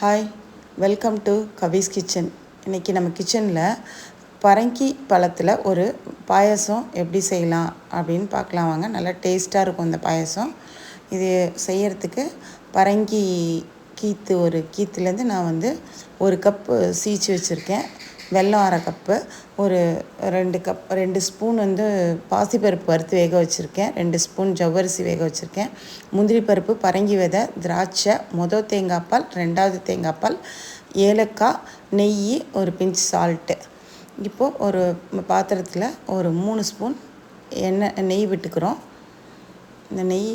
Hi welcome to Kavi's kitchen இன்றைக்கி நம்ம கிச்சனில் பரங்கி பழத்தில் ஒரு பாயசம் எப்படி செய்யலாம் அப்படின்னு பார்க்கலாம் வாங்க. நல்லா டேஸ்ட்டாக இருக்கும் இந்த பாயசம். இது செய்யறதுக்கு பரங்கி கீத்து ஒரு கீத்துலேருந்து நான் வந்து ஒரு கப்பு சீச்சு வச்சுருக்கேன். வெல்லம் அரை கப்பு ஒரு ரெண்டு கப் ரெண்டு ஸ்பூன் வந்து பாசிப்பருப்பு வறுத்து வேக வச்சுருக்கேன். ரெண்டு ஸ்பூன் ஜவ்வரிசி வேக வச்சுருக்கேன். முந்திரி பருப்பு பரங்கி விதை திராட்சை மொதல் தேங்காய் பால் ரெண்டாவது தேங்காய் பால் ஏலக்காய் நெய் ஒரு பிஞ்ச் சால்ட்டு இப்போது ஒரு பாத்திரத்தில் ஒரு மூணு ஸ்பூன் எண்ணெய் நெய் விட்டுக்கிறோம். இந்த நெய்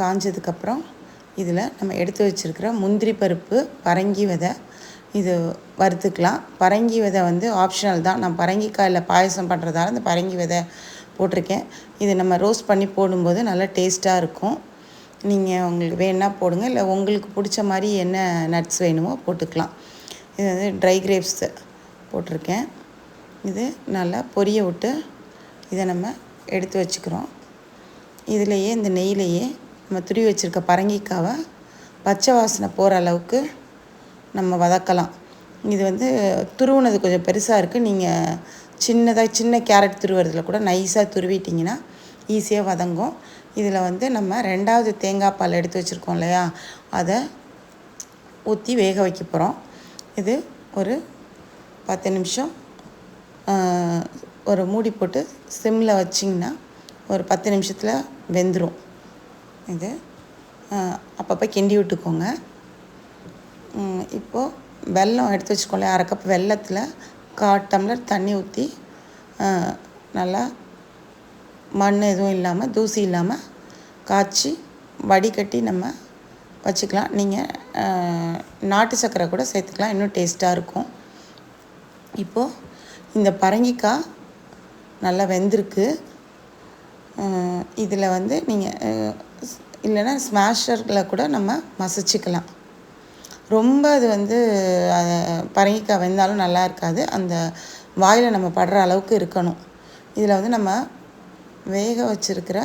காஞ்சதுக்கப்புறம் இதில் நம்ம எடுத்து வச்சுருக்கிற முந்திரி பருப்பு பரங்கி விதை இது வறுத்துக்கலாம். பரங்கி விதை வந்து ஆப்ஷனல் தான். நான் பரங்கிக்காயில் பாயசம் பண்ணுறதால இந்த பரங்கி விதை போட்டிருக்கேன். இது நம்ம ரோஸ்ட் பண்ணி போடும்போது நல்லா டேஸ்ட்டாக இருக்கும். நீங்கள் உங்களுக்கு வேணால் போடுங்க. இல்லை உங்களுக்கு பிடிச்ச மாதிரி என்ன நட்ஸ் வேணுமோ போட்டுக்கலாம். இது வந்து ட்ரை கிரேப்ஸ் போட்டிருக்கேன். இது நல்லா பொரிய விட்டு இதை நம்ம எடுத்து வச்சுக்கிறோம். இதுலேயே இந்த நெய்லேயே நம்ம துருவி வச்சுருக்க பரங்கிக்காவை பச்சை வாசனை போகிற அளவுக்கு நம்ம வதக்கலாம். இது வந்து துருவுனது கொஞ்சம் பெருசாக இருக்குது நீங்கள் சின்னதாக சின்ன கேரட் துருவுறதுல கூட நைஸாக துருவிட்டிங்கன்னா ஈஸியாக வதங்கும். இதில் வந்து நம்ம ரெண்டாவது தேங்காய் பால் எடுத்து வச்சுருக்கோம் இல்லையா? அதை ஊற்றி வேக வைக்க போகிறோம் இது ஒரு பத்து நிமிஷம் ஒரு மூடி போட்டு சிம்மில் வச்சிங்கன்னா ஒரு பத்து நிமிஷத்தில் வெந்துடும் இது அப்பப்போ கிண்டி விட்டுக்கோங்க. இப்போது வெல்லம் எடுத்து வச்சுக்கோங்களேன். அரை கப் வெல்லத்தில் கால் டம்ளர் தண்ணி ஊற்றி நல்லா மண் எதுவும் இல்லாமல் தூசி இல்லாமல் காய்ச்சி வடிகட்டி நம்ம வச்சுக்கலாம். நீங்கள் நாட்டு சர்க்கரை கூட சேர்த்துக்கலாம். இன்னும் டேஸ்ட்டாக இருக்கும். இப்போது இந்த பரங்கிக்காய் நல்லா வெந்திருக்கு. இதில் வந்து நீங்கள் இல்லைன்னா ஸ்மாஷரில் கூட நம்ம மசிச்சுக்கலாம். ரொம்ப அது வந்து பரங்கிக்காய் வெந்தாலும் நல்லா இருக்காது. அந்த வாயில் நம்ம படுற அளவுக்கு இருக்கணும். இதில் வந்து நம்ம வேக வச்சுருக்கிற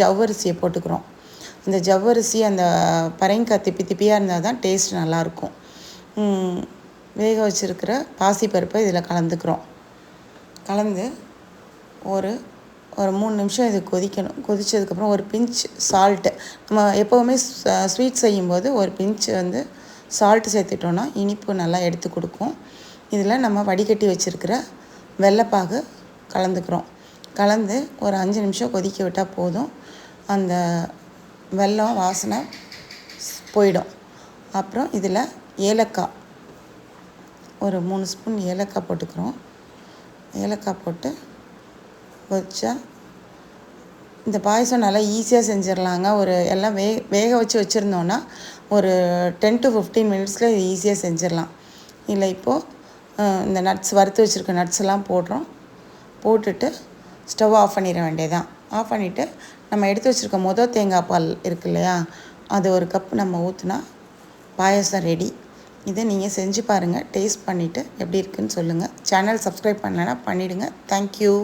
ஜவ்வரிசியை போட்டுக்கிறோம். அந்த ஜவ்வரிசி அந்த பரங்கிக்காய் திப்பி திப்பியாக இருந்தால் தான் டேஸ்ட் நல்லாயிருக்கும் வேக வச்சுருக்கிற பாசிப்பருப்பை இதில் கலந்துக்கிறோம். கலந்து ஒரு ஒரு மூணு நிமிஷம் இது கொதிக்கணும். கொதித்ததுக்கப்புறம் ஒரு பிஞ்ச் சால்ட்டு நம்ம எப்போவுமே ஸ்வீட் செய்யும்போது ஒரு பிஞ்ச் வந்து சால்ட்டு சேர்த்துட்டோன்னா இனிப்பு நல்லா எடுத்து கொடுக்கும். இதில் நம்ம வடிகட்டி வச்சுருக்கிற வெள்ளைப்பாகு கலந்துக்கிறோம். கலந்து ஒரு அஞ்சு நிமிஷம் கொதிக்க விட்டால் போதும். அந்த வெல்லம் வாசனை போயிடும். அப்புறம் இதில் ஏலக்காய் ஒரு மூணு ஸ்பூன் ஏலக்காய் போட்டுக்கிறோம். ஏலக்காய் போட்டு வச்சா இந்த பாயசம் நல்லா ஈஸியாக செஞ்சிடலாங்க. ஒரு எல்லாம் வே வேக வச்சு வச்சுருந்தோன்னா ஒரு டென் டு ஃபிஃப்டீன் மினிட்ஸில் இது ஈஸியாக செஞ்சிடலாம். இல்லை இப்போது இந்த நட்ஸ் வறுத்து வச்சுருக்க நட்ஸ்லாம் போடுறோம். போட்டுட்டு ஸ்டவ் ஆஃப் பண்ணிட வேண்டியதான் ஆஃப் பண்ணிவிட்டு நம்ம எடுத்து வச்சுருக்க மொதல் தேங்காய் பால் இருக்கு இல்லையா? அது ஒரு கப் நம்ம ஊற்றுனா பாயசம் ரெடி இதை நீங்கள் செஞ்சு பாருங்கள் டேஸ்ட் பண்ணிவிட்டு எப்படி இருக்குதுன்னு சொல்லுங்கள் சேனல் சப்ஸ்கிரைப் பண்ணலைன்னா பண்ணிவிடுங்க தேங்க்யூ